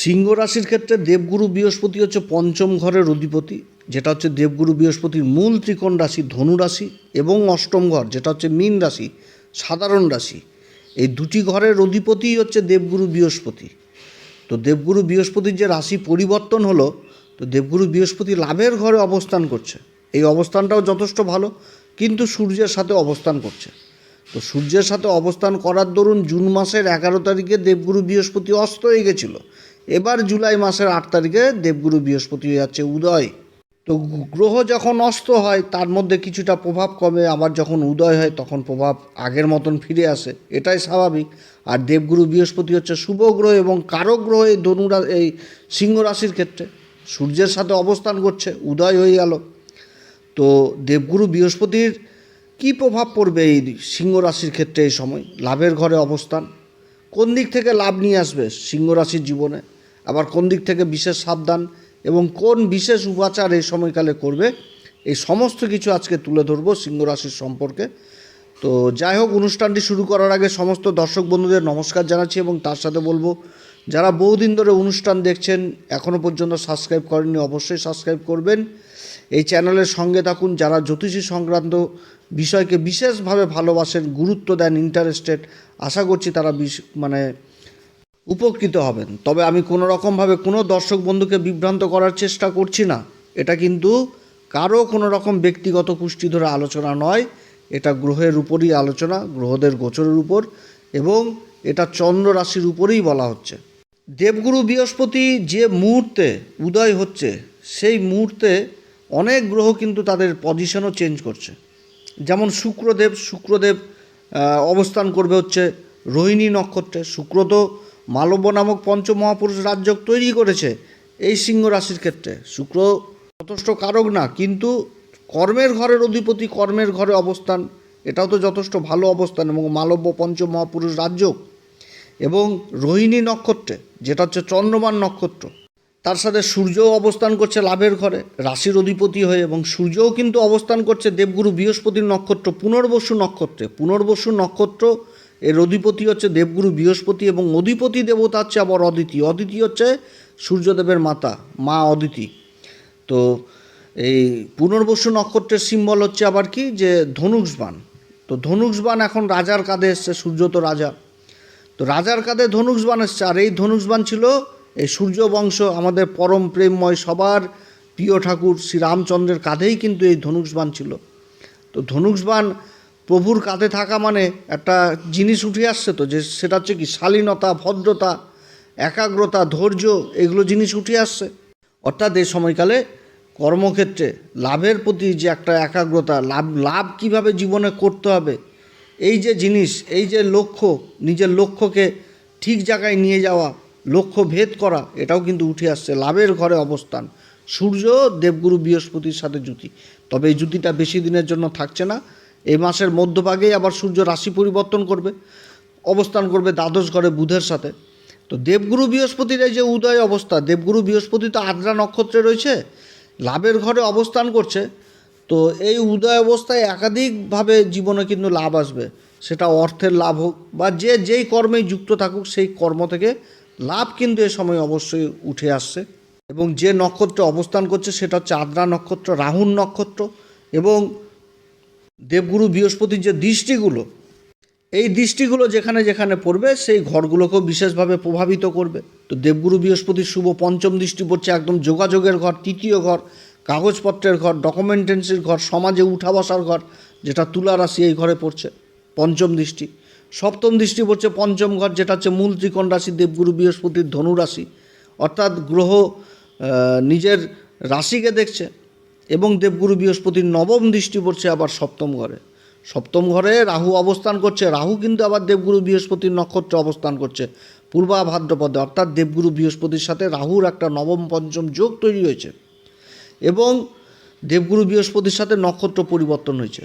সিংহ রাশির ক্ষেত্রে দেবগুরু বৃহস্পতি হচ্ছে পঞ্চম ঘরের অধিপতি, যেটা হচ্ছে দেবগুরু বৃহস্পতির মূল ত্রিকোণ রাশি ধনু রাশি এবং অষ্টম ঘর, যেটা হচ্ছে মীন রাশি, সাধারণ রাশি। এই দুটি ঘরের অধিপতিই হচ্ছে দেবগুরু বৃহস্পতি। তো দেবগুরু বৃহস্পতির যে রাশি পরিবর্তন হলো, তো দেবগুরু বৃহস্পতি লাভের ঘরে অবস্থান করছে। এই অবস্থানটাও যথেষ্ট ভালো, কিন্তু সূর্যের সাথে অবস্থান করছে। তো সূর্যের সাথে অবস্থান করার দরুন জুন মাসের এগারো তারিখে দেবগুরু বৃহস্পতি অস্ত হয়ে গেছিল। এবার জুলাই মাসের আট তারিখে দেবগুরু বৃহস্পতি হয়ে যাচ্ছে উদয়। তো গ্রহ যখন অস্ত হয়, তার মধ্যে কিছুটা প্রভাব কমে, আবার যখন উদয় হয়, তখন প্রভাব আগের মতন ফিরে আসে। এটাই স্বাভাবিক। আর দেবগুরু বৃহস্পতি হচ্ছে শুভ গ্রহ এবং কারক গ্রহ এই ধনুরা এই সিংহ রাশির ক্ষেত্রে। সূর্যের সাথে অবস্থান করছে, উদয় হয়ে গেল। তো দেবগুরু বৃহস্পতির কি প্রভাব পড়বে এই সিংহ রাশির ক্ষেত্রে এই সময়? লাভের ঘরে অবস্থান। কোন দিক থেকে লাভ নিয়ে আসবে সিংহ রাশির জীবনে? আবার কোন দিক থেকে বিশেষ সাবধান এবং কোন বিশেষ উপাচার এই সময়কালে করবে, এই সমস্ত কিছু আজকে তুলে ধরবো সিংহ রাশির সম্পর্কে। তো যাই হোক, অনুষ্ঠানটি শুরু করার আগে সমস্ত দর্শক বন্ধুদের নমস্কার জানাচ্ছি এবং তার সাথে বলব, যারা বহুদিন ধরে অনুষ্ঠান দেখছেন এখনও পর্যন্ত সাবস্ক্রাইব করেননি অবশ্যই সাবস্ক্রাইব করবেন। এই চ্যানেলের সঙ্গে থাকুন, যারা জ্যোতিষী সংক্রান্ত বিষয়কে বিশেষভাবে ভালোবাসেন, গুরুত্ব দেন ইন্টারেস্টেড আশা করছি তারা মানে উপকৃত হবেন। তবে আমি কোনো রকমভাবে কোনো দর্শক বন্ধুকে বিভ্রান্ত করার চেষ্টা করছি না। এটা কিন্তু কারও কোনো রকম ব্যক্তিগত পুষ্টি ধরে আলোচনা নয়। এটা গ্রহের উপরই আলোচনা, গ্রহদের গোচরের উপর এবং এটা চন্দ্র রাশির উপরেই বলা হচ্ছে। দেবগুরু বৃহস্পতি যে মুহূর্তে উদয় হচ্ছে, সেই মুহূর্তে অনেক গ্রহ কিন্তু তাদের পজিশনও চেঞ্জ করছে। যেমন শুক্রদেব শুক্রদেব অবস্থান করবে হচ্ছে রোহিণী নক্ষত্রে। শুক্র তো মালব্য নামক পঞ্চমহাপুরুষ রাজ্য তৈরি করেছে এই সিংহ রাশির ক্ষেত্রে। শুক্র যথেষ্ট কারক না, কিন্তু কর্মের ঘরের অধিপতি, কর্মের ঘরে অবস্থান, এটাও তো যথেষ্ট ভালো অবস্থান এবং মালব্য পঞ্চমহাপুরুষ রাজ্য এবং রোহিণী নক্ষত্রে, যেটা হচ্ছে চন্দ্রমান নক্ষত্র, তার সাথে সূর্যও অবস্থান করছে লাভের ঘরে, রাশির অধিপতি হয়ে এবং সূর্যও কিন্তু অবস্থান করছে দেবগুরু বৃহস্পতির নক্ষত্র, পুনর্বসু নক্ষত্রে। পুনর্বসু নক্ষত্র এর অধিপতি হচ্ছে দেবগুরু বৃহস্পতি এবং অধিপতি দেবতা হচ্ছে আবার অদিতি। অদিতি হচ্ছে সূর্যদেবের মাতা, মা অদিতি। তো এই পুনর্বসু নক্ষত্রের সিম্বল হচ্ছে আবার কি? যে ধনুষবান তো ধনুষবান এখন রাজার কাঁধে এসছে, সূর্য তো রাজা। তো রাজার কাঁধে ধনুষবান এসছে, আর এই ধনুষবান ছিল এই সূর্য বংশ আমাদের পরম প্রেমময় সবার প্রিয় ঠাকুর শ্রী রামচন্দ্রের কাঁধেই কিন্তু এই ধনুষবান ছিল। তো ধনুষবান প্রভুর কাঁধে থাকা মানে একটা জিনিস উঠে আসছে তো, যে সেটা হচ্ছে কি শালীনতা, ভদ্রতা, একাগ্রতা, ধৈর্য, এগুলো জিনিস উঠে আসছে। অর্থাৎ এই সময়কালে কর্মক্ষেত্রে লাভের প্রতি যে একটা একাগ্রতা, লাভ লাভ কীভাবে জীবনে করতে হবে, এই যে জিনিস, এই যে লক্ষ্য, নিজের লক্ষ্যকে ঠিক জায়গায় নিয়ে যাওয়া, লক্ষ্য ভেদ করা, এটাও কিন্তু উঠে আসছে। লাভের ঘরে অবস্থান। সূর্য দেবগুরু বৃহস্পতির সাথে জুতি তবে এই জুতিটা বেশি দিনের জন্য থাকছে না। এই মাসের মধ্যভাগেই আবার সূর্য রাশি পরিবর্তন করবে, অবস্থান করবে দ্বাদশ ঘরে বুধের সাথে। তো দেবগুরু বৃহস্পতির এই যে উদয় অবস্থা, দেবগুরু বৃহস্পতি তো আদ্রা নক্ষত্রে রয়েছে, লাভের ঘরে অবস্থান করছে, তো এই উদয় অবস্থায় একাধিকভাবে জীবনে কিন্তু লাভ আসবে। সেটা অর্থের লাভ হোক বা যে যেই কর্মেই যুক্ত থাকুক, সেই কর্ম থেকে লাভ কিন্তু এ সময় অবশ্যই উঠে আসছে। এবং যে নক্ষত্রে অবস্থান করছে, সেটা হচ্ছে আদ্রা নক্ষত্র রাহুল নক্ষত্র এবং দেবগুরু বৃহস্পতির যে দৃষ্টিগুলো, এই দৃষ্টিগুলো যেখানে যেখানে পড়বে, সেই ঘরগুলোকেও বিশেষভাবে প্রভাবিত করবে। তো দেবগুরু বৃহস্পতির শুভ পঞ্চম দৃষ্টি পড়ছে একদম যোগাযোগের ঘর, তৃতীয় ঘর, কাগজপত্রের ঘর, ডকুমেন্টেন্সির ঘর, সমাজে উঠা বসার ঘর, যেটা তুলা রাশি এই ঘরে পড়ছে, পঞ্চম দৃষ্টি। সপ্তম দৃষ্টি পড়ছে পঞ্চম ঘর, যেটা হচ্ছে মূল ত্রিকোণ রাশি, দেবগুরু বৃহস্পতির ধনু রাশি। অর্থাৎ গ্রহ নিজের রাশিকে দেখছে এবং দেবগুরু বৃহস্পতির নবম দৃষ্টি পড়ছে আবার সপ্তম ঘরে। সপ্তম ঘরে রাহু অবস্থান করছে। রাহু কিন্তু আবার দেবগুরু বৃহস্পতির নক্ষত্রে অবস্থান করছে। পূর্বা ভাদ্রপদে, অর্থাৎ দেবগুরু বৃহস্পতির সাথে রাহুর একটা নবম পঞ্চম যোগ তৈরি হয়েছে এবং দেবগুরু বৃহস্পতির সাথে নক্ষত্র পরিবর্তন হয়েছে।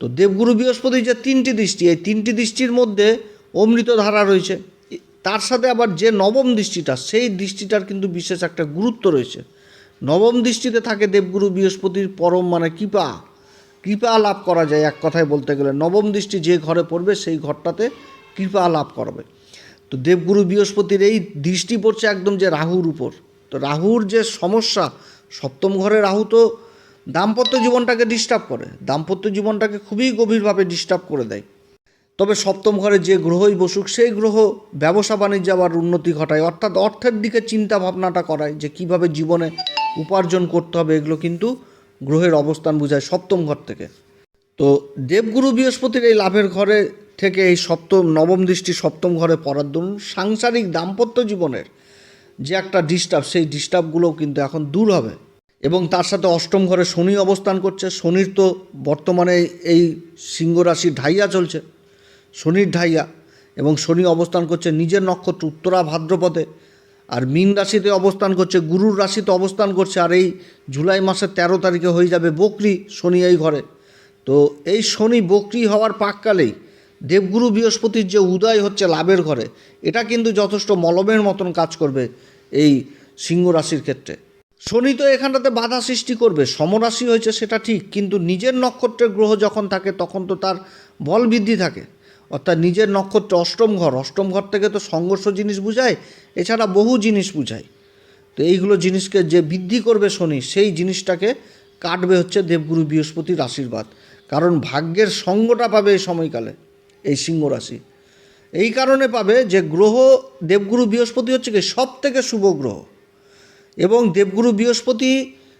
তো দেবগুরু বৃহস্পতির যে তিনটি দৃষ্টি, এই তিনটি দৃষ্টির মধ্যে অমৃত ধারা রয়েছে। তার সাথে আবার যে নবম দৃষ্টিটা, সেই দৃষ্টিটার কিন্তু বিশেষ একটা গুরুত্ব রয়েছে। নবম দৃষ্টিতে থাকে দেবগুরু বৃহস্পতির পরম মানে কৃপা। কৃপা লাভ করা যায় এক কথায় বলতে গেলে। নবম দৃষ্টি যে ঘরে পড়বে সেই ঘরটাতে কৃপা লাভ করবে। তো দেবগুরু বৃহস্পতির এই দৃষ্টি পড়ছে একদম যে রাহুর উপর। তো রাহুর যে সমস্যা, সপ্তম ঘরে রাহু তো দাম্পত্য জীবনটাকে ডিস্টার্ব করে। দাম্পত্য জীবনটাকে খুবই গভীরভাবে ডিস্টার্ব করে দেয়। তবে সপ্তম ঘরে যে গ্রহই বসুক, সেই গ্রহ ব্যবসা বাণিজ্য আবার উন্নতি ঘটায়। অর্থাৎ অর্থের দিকে চিন্তা ভাবনাটা করায় যে কীভাবে জীবনে উপার্জন করতে হবে, এগুলো কিন্তু গ্রহের অবস্থান বোঝায় সপ্তম ঘর থেকে। তো দেবগুরু বৃহস্পতির এই লাভের ঘরে থেকে এই সপ্তম, নবম দৃষ্টি সপ্তম ঘরে পড়ার দরুন সাংসারিক দাম্পত্য জীবনের যে একটা ডিস্টার্ব সেই ডিস্টার্বগুলোও কিন্তু এখন দূর হবে। এবং তার সাথে অষ্টম ঘরে শনি অবস্থান করছে, শনির তো বর্তমানে এই সিংহ রাশির ঢাইয়া চলছে, শনির ঢাইয়া। এবং শনি অবস্থান করছে নিজের নক্ষত্র উত্তরা ভাদ্রপদে। আর মীন রাশিতে অবস্থান করছে, গুরুর রাশিতে অবস্থান করছে, আর এই জুলাই মাসের তেরো তারিখে হয়ে যাবে বকরি, শনি এই ঘরে। তো এই শনি বকরি হওয়ার পাককালেই দেবগুরু বৃহস্পতির যে উদয় হচ্ছে লাভের ঘরে, এটা কিন্তু যথেষ্ট মলমের মতন কাজ করবে এই সিংহ রাশির ক্ষেত্রে। শনি তো এখানটাতে বাধা সৃষ্টি করবে, সমরাশি হয়েছে সেটা ঠিক, কিন্তু নিজের নক্ষত্রের গ্রহ যখন থাকে, তখন তো তার বল বৃদ্ধি থাকে। অর্থাৎ নিজের নক্ষত্র অষ্টম ঘর অষ্টম ঘর থেকে তো সংঘর্ষ জিনিস বুঝায়, এছাড়া বহু জিনিস বুঝায়। তো এইগুলো জিনিসকে যে বৃদ্ধি করবে শনি, সেই জিনিসটাকে কাটবে হচ্ছে দেবগুরু বৃহস্পতির আশীর্বাদ। কারণ ভাগ্যের সঙ্গটা পাবে এই সময়কালে, এই সিংহ রাশি। এই কারণে পাবে যে গ্রহ দেবগুরু বৃহস্পতি হচ্ছে কি সব থেকে শুভ গ্রহ। এবং দেবগুরু বৃহস্পতি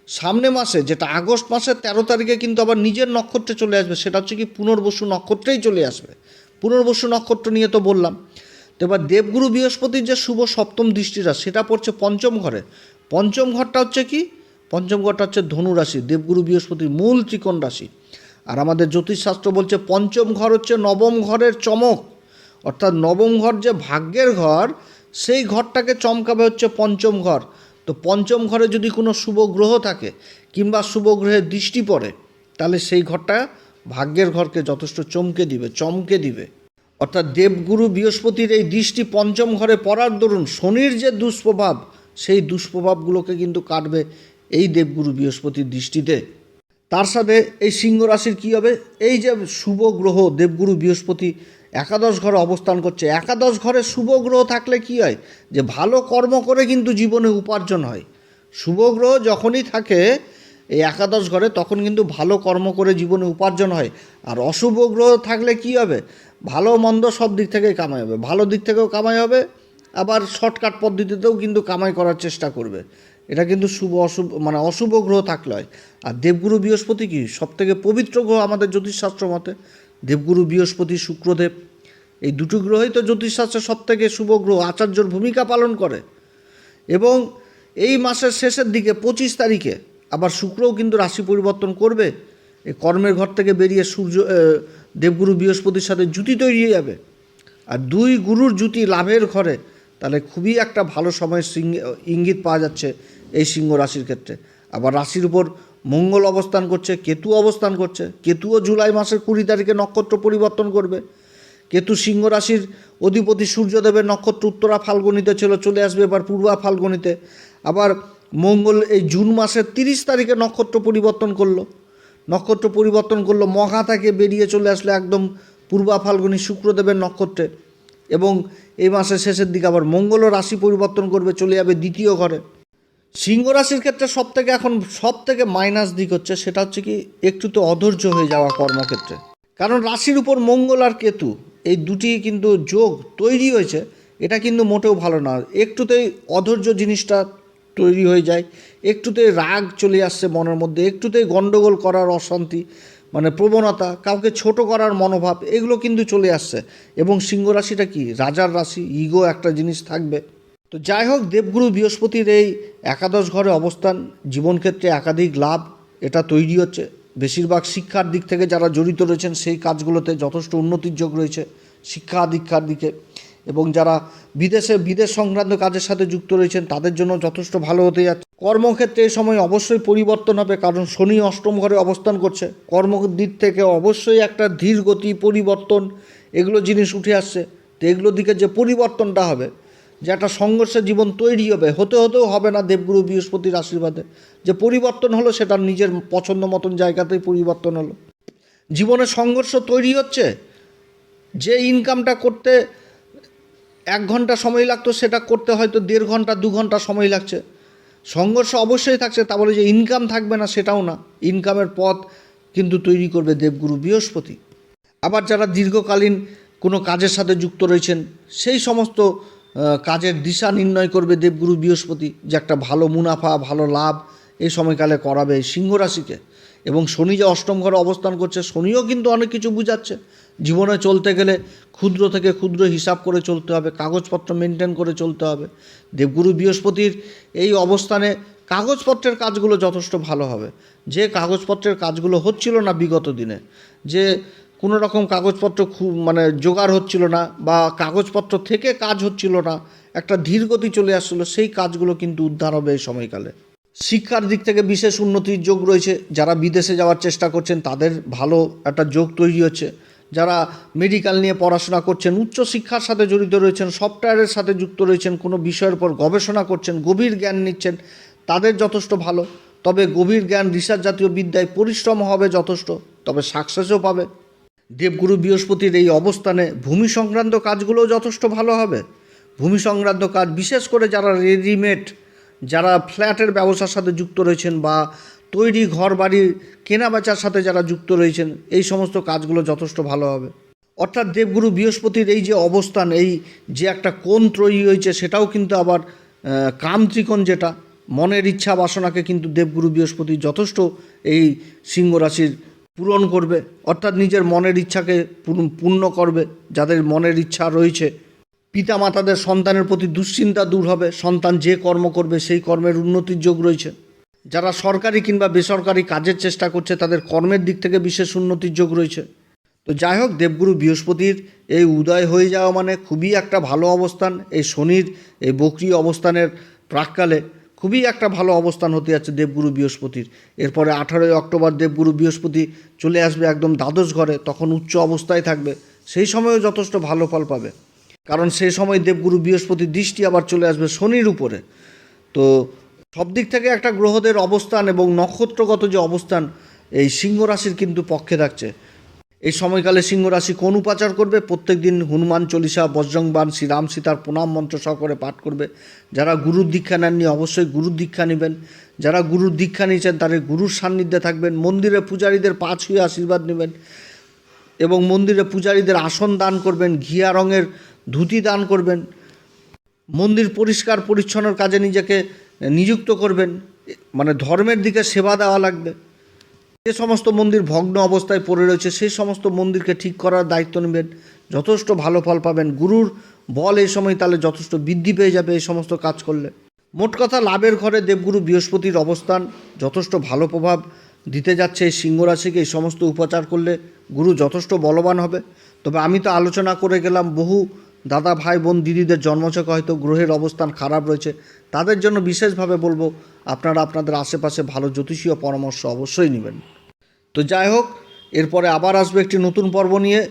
সামনে মাসে, যেটা আগস্ট মাসের তেরো তারিখে কিন্তু আবার নিজের নক্ষত্রে চলে আসবে, সেটা হচ্ছে কি পুনর্বসু নক্ষত্রেই চলে আসবে। পুনর্বসু নক্ষত্র নিয়ে তো বললাম। তো এবার দেবগুরু বৃহস্পতির যে শুভ সপ্তম দৃষ্টিটা সেটা পড়ছে পঞ্চম ঘরে। পঞ্চম ঘরটা হচ্ছে কি? পঞ্চম ঘরটা হচ্ছে ধনু রাশি দেবগুরু বৃহস্পতির মূল ত্রিকোণ রাশি। আর আমাদের জ্যোতিষশাস্ত্র বলছে পঞ্চম ঘর হচ্ছে নবম ঘরের চমক। অর্থাৎ নবম ঘর যে ভাগ্যের ঘর, সেই ঘরটাকে চমকাবে হচ্ছে পঞ্চম ঘর। তো পঞ্চম ঘরে যদি কোনো শুভ গ্রহ থাকে কিংবা শুভ গ্রহের দৃষ্টি পড়ে, তাহলে সেই ঘরটা ভাগ্যের ঘরকে যথেষ্ট চমকে দিবে চমকে দিবে। অর্থাৎ দেবগুরু বৃহস্পতির এই দৃষ্টি পঞ্চম ঘরে পড়ার দরুন শনির যে দুষ্প্রভাব, সেই দুষ্প্রভাবগুলোকে কিন্তু কাটবে এই দেবগুরু বৃহস্পতির দৃষ্টিতে। তার সাথে এই সিংহ রাশির কী হবে? এই যে শুভ গ্রহ দেবগুরু বৃহস্পতি একাদশ ঘরে অবস্থান করছে, একাদশ ঘরে শুভ গ্রহ থাকলে কি হয়? যে ভালো কর্ম করে কিন্তু জীবনে উপার্জন হয়। শুভ গ্রহ যখনই থাকে এই একাদশ ঘরে তখন কিন্তু ভালো কর্ম করে জীবনে উপার্জন হয়। আর অশুভ গ্রহ থাকলে কি হবে? ভালো মন্দ সব দিক থেকেই কামাই হবে। ভালো দিক থেকেও কামাই হবে, আবার শর্টকাট পদ্ধতিতেও কিন্তু কামাই করার চেষ্টা করবে। এটা কিন্তু শুভ, অশুভ মানে অশুভ গ্রহ থাকলে হয়। আর দেবগুরু বৃহস্পতি কি? সব থেকে পবিত্র গ্রহ আমাদের জ্যোতিষশাস্ত্র মতে। দেবগুরু বৃহস্পতি, শুক্রদেব, এই দুটো গ্রহই তো জ্যোতিষশাস্ত্রের সব থেকে শুভ গ্রহ। আচার্যর ভূমিকা পালন করে। এবং এই মাসের শেষের দিকে, পঁচিশ তারিখে আবার শুক্রও কিন্তু রাশি পরিবর্তন করবে। এই কর্মের ঘর থেকে বেরিয়ে সূর্য দেবগুরু বৃহস্পতির সাথে জুতি তৈরি হয়ে যাবে। আর দুই গুরুর জুতি লাভের ঘরে তাহলে খুবই একটা ভালো সময় ইঙ্গিত পাওয়া যাচ্ছে এই সিংহ রাশির ক্ষেত্রে। আবার রাশির উপর মঙ্গল অবস্থান করছে, কেতু অবস্থান করছে। কেতুও জুলাই মাসের কুড়ি তারিখে নক্ষত্র পরিবর্তন করবে। কেতু সিংহ রাশির অধিপতি সূর্যদেবের নক্ষত্র উত্তরা ফাল্গুনিতে ছিল চলে আসবে, এবার পূর্বা ফাল্গুনিতে। আবার মঙ্গল এই জুন মাসের তিরিশ তারিখে নক্ষত্র পরিবর্তন করল। নক্ষত্র পরিবর্তন করল মহা থেকে বেরিয়ে চলে আসলো একদম পূর্বা ফাল্গুনি শুক্রদেবের নক্ষত্রে এবং এই মাসের শেষের দিকে আবার মঙ্গলও রাশি পরিবর্তন করবে, চলে যাবে দ্বিতীয় ঘরে। সিংহ রাশির ক্ষেত্রে সব থেকে এখন সব থেকে মাইনাস দিক হচ্ছে, সেটা হচ্ছে কি একটু তো অধৈর্য হয়ে যাওয়া কর্মক্ষেত্রে। কারণ রাশির উপর মঙ্গল আর কেতু, এই দুটি কিন্তু যোগ তৈরি হয়েছে, এটা কিন্তু মোটেও ভালো না। একটুতেই অধৈর্য জিনিসটা তৈরি হয়ে যায়। একটুতেই রাগ চলে আসছে মনের মধ্যে একটুতেই গণ্ডগোল করার অশান্তি মানে প্রবণতা, কাউকে ছোট করার মনোভাব, এগুলো কিন্তু চলে আসছে। এবং সিংহ রাশিটা কি? রাজার রাশি ইগো একটা জিনিস থাকবে। তো যাই হোক, দেবগুরু বৃহস্পতির এই একাদশ ঘরে অবস্থান জীবনক্ষেত্রে একাধিক লাভ, এটা তৈরি হচ্ছে। বেশিরভাগ শিক্ষার দিক থেকে যারা জড়িত রয়েছেন, সেই কাজগুলোতে যথেষ্ট উন্নতির যোগ রয়েছে, শিক্ষা দীক্ষার দিকে। এবং যারা বিদেশে, বিদেশ সংক্রান্ত কাজের সাথে যুক্ত রয়েছেন, তাদের জন্য যথেষ্ট ভালো হতে যাচ্ছে। কর্মক্ষেত্রে এই সময় অবশ্যই পরিবর্তন হবে, কারণ শনি অষ্টম ঘরে অবস্থান করছে। কর্ম দিক থেকে অবশ্যই একটা ধীর গতি, পরিবর্তন, এগুলো জিনিস উঠে আসছে। তো এগুলোর দিকে যে পরিবর্তনটা হবে, যে একটা সংঘর্ষের জীবন তৈরি হবে, হতে হতেও হবে না দেবগুরু বৃহস্পতির আশীর্বাদে। যে পরিবর্তন হলো, সেটা নিজের পছন্দ মতন জায়গাতেই পরিবর্তন হলো। জীবনে সংঘর্ষ তৈরি হচ্ছে, যে ইনকামটা করতে এক ঘণ্টা সময় লাগতো, সেটা করতে হয়তো দেড় ঘণ্টা, দু ঘণ্টা সময় লাগছে। সংঘর্ষ অবশ্যই থাকছে, তা বলে যে ইনকাম থাকবে না সেটাও না। ইনকামের পথ কিন্তু তৈরি করবে দেবগুরু বৃহস্পতি। আবার যারা দীর্ঘকালীন কোনো কাজের সাথে যুক্ত রয়েছেন, সেই সমস্ত কাজের দিশা নির্ণয় করবে দেবগুরু বৃহস্পতি যে একটা ভালো মুনাফা, ভালো লাভ এই সময়কালে করাবে এই সিংহ রাশিকে এবং শনি যে অষ্টম ঘরে অবস্থান করছে, শনিও কিন্তু অনেক কিছু বুঝাচ্ছে। জীবনে চলতে গেলে ক্ষুদ্র থেকে ক্ষুদ্র হিসাব করে চলতে হবে, কাগজপত্র মেনটেন করে চলতে হবে। দেবগুরু বৃহস্পতির এই অবস্থানে কাগজপত্রের কাজগুলো যথেষ্ট ভালো হবে। যে কাগজপত্রের কাজগুলো হচ্ছিল না বিগত দিনে, যে কোনো রকম কাগজপত্র খুব মানে জোগাড় হচ্ছিল না বা কাগজপত্র থেকে কাজ হচ্ছিল না, একটা ধীরগতি চলে আসছিল, সেই কাজগুলো কিন্তু উদ্ধার হবে এই সময়কালে। শিক্ষার দিক থেকে বিশেষ উন্নতির যোগ রয়েছে। যারা বিদেশে যাওয়ার চেষ্টা করছেন, তাদের ভালো একটা যোগ তৈরি হচ্ছে। যারা মেডিকেল নিয়ে পড়াশোনা করছেন, উচ্চ শিক্ষার সাথে জড়িত রয়েছেন সফটওয়্যারের সাথে যুক্ত রয়েছেন, কোনো বিষয়ের উপর গবেষণা করছেন, গভীর জ্ঞান নিচ্ছেন, তাদের যথেষ্ট ভালো। তবে গভীর জ্ঞান রিসার্চ জাতীয় বিদ্যায় পরিশ্রম হবে যথেষ্ট, তবে সাকসেসও পাবে। দেবগুরু বৃহস্পতির এই অবস্থানে ভূমি সংক্রান্ত কাজগুলোও যথেষ্ট ভালো হবে। ভূমি সংক্রান্ত কাজ বিশেষ করে যারা রেডিমেড যারা ফ্ল্যাটের ব্যবসার সাথে যুক্ত রয়েছেন বা তৈরি ঘর বাড়ির কেনা বেচার সাথে যারা যুক্ত রয়েছেন এই সমস্ত কাজগুলো যথেষ্ট ভালো হবে। অর্থাৎ দেবগুরু বৃহস্পতির এই যে অবস্থান এই যে একটা কোণ তৈরি হয়েছে সেটাও কিন্তু আবার আহ, কাম ত্রিকোণ যেটা মনের ইচ্ছা বাসনাকে কিন্তু দেবগুরু বৃহস্পতি যথেষ্ট এই সিংহ রাশির পূরণ করবে। অর্থাৎ নিজের মনের ইচ্ছাকে পূর্ণ করবে যাদের মনের ইচ্ছা রয়েছে। পিতামাতাদের সন্তানের প্রতি দুশ্চিন্তা দূর হবে, সন্তান যে কর্ম করবে সেই কর্মের উন্নতির যোগ রয়েছে। যারা সরকারি কিংবা বেসরকারি কাজের চেষ্টা করছে, তাদের কর্মের দিক থেকে বিশেষ উন্নতির যোগ রয়েছে। তো যাই হোক, দেবগুরু বৃহস্পতির এই উদয় হয়ে যাওয়া মানে খুবই একটা ভালো অবস্থান। এই শনির, এই বকরি অবস্থানের প্রাককালে খুবই একটা ভালো অবস্থান হতে যাচ্ছে দেবগুরু বৃহস্পতির। এরপরে আঠারোই অক্টোবর দেবগুরু বৃহস্পতি চলে আসবে একদম দ্বাদশ ঘরে, তখন উচ্চ অবস্থায় থাকবে। সেই সময়ও যথেষ্ট ভালো ফল পাবে। কারণ সেই সময় দেবগুরু বৃহস্পতির দৃষ্টি আবার চলে আসবে শনির উপরে। তো সব দিক থেকে একটা গ্রহদের অবস্থান এবং নক্ষত্রগত যে অবস্থান, এই সিংহ রাশির কিন্তু পক্ষে থাকছে। এই সময়কালে সিংহ রাশি কোন উপাচার করবে? প্রত্যেক দিন হনুমান চল্লিশা বজ্রংবান শ্রীরাম সীতার প্রণাম মন্ত্র সহকারে পাঠ করবে। যারা গুরুর দীক্ষা নেননি অবশ্যই গুরুর দীক্ষা নেবেন। যারা গুরুর দীক্ষা নিয়েছেন তাদের গুরুর সান্নিধ্যে থাকবেন। মন্দিরে পূজারীদের পা ছুঁয়ে আশীর্বাদ নেবেন এবং মন্দিরে পূজারীদের আসন দান করবেন। ঘিয়া রঙের ধুতি দান করবেন, মন্দির পরিষ্কার পরিচ্ছন্নর কাজে নিজেকে নিযুক্ত করবেন মানে ধর্মের দিকে সেবা দেওয়া লাগবে। যে সমস্ত মন্দির ভগ্ন অবস্থায় পড়ে রয়েছে, সেই সমস্ত মন্দিরকে ঠিক করার দায়িত্ব নেবেন, যথেষ্ট ভালো ফল পাবেন। গুরুর বল এই সময় তাহলে যথেষ্ট বৃদ্ধি পেয়ে যাবে এই সমস্ত কাজ করলে। মোট কথা লাভের ঘরে দেবগুরু বৃহস্পতির অবস্থান, যথেষ্ট ভালো প্রভাব দিতে যাচ্ছে এই সিংহ রাশিকে, এই সমস্ত উপচার করলে গুরু যথেষ্ট বলবান হবে। তবে আমি তো আলোচনা করে গেলাম, বহু দাদা, ভাই, বোন, দিদিদের জন্মছকে হয়তো গ্রহের অবস্থান খারাপ রয়েছে, তাদের জন্য বিশেষভাবে বলব, আপনারা আপনাদের আশেপাশে ভালো জ্যোতিষীয় পরামর্শ অবশ্যই নেবেন। তো যাই হোক, এরপরে আবার আসবে একটি নতুন পর্ব নিয়ে।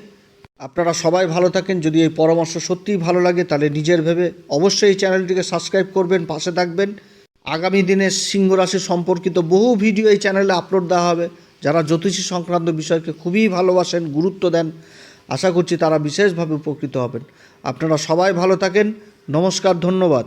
আপনারা সবাই ভালো থাকেন, যদি এই পরামর্শ সত্যিই ভালো লাগে, তাহলে নিজের ভেবে অবশ্যই এই চ্যানেলটিকে সাবস্ক্রাইব করবেন, পাশে থাকবেন। আগামী দিনে সিংহ রাশি সম্পর্কিত বহু ভিডিও এই চ্যানেলে আপলোড দেওয়া হবে। যারা জ্যোতিষী সংক্রান্ত বিষয়কে খুবই ভালোবাসেন, গুরুত্ব দেন, আশা করছি তারা বিশেষভাবে উপকৃত হবেন। আপনারা সবাই ভালো থাকেন। নমস্কার ধন্যবাদ।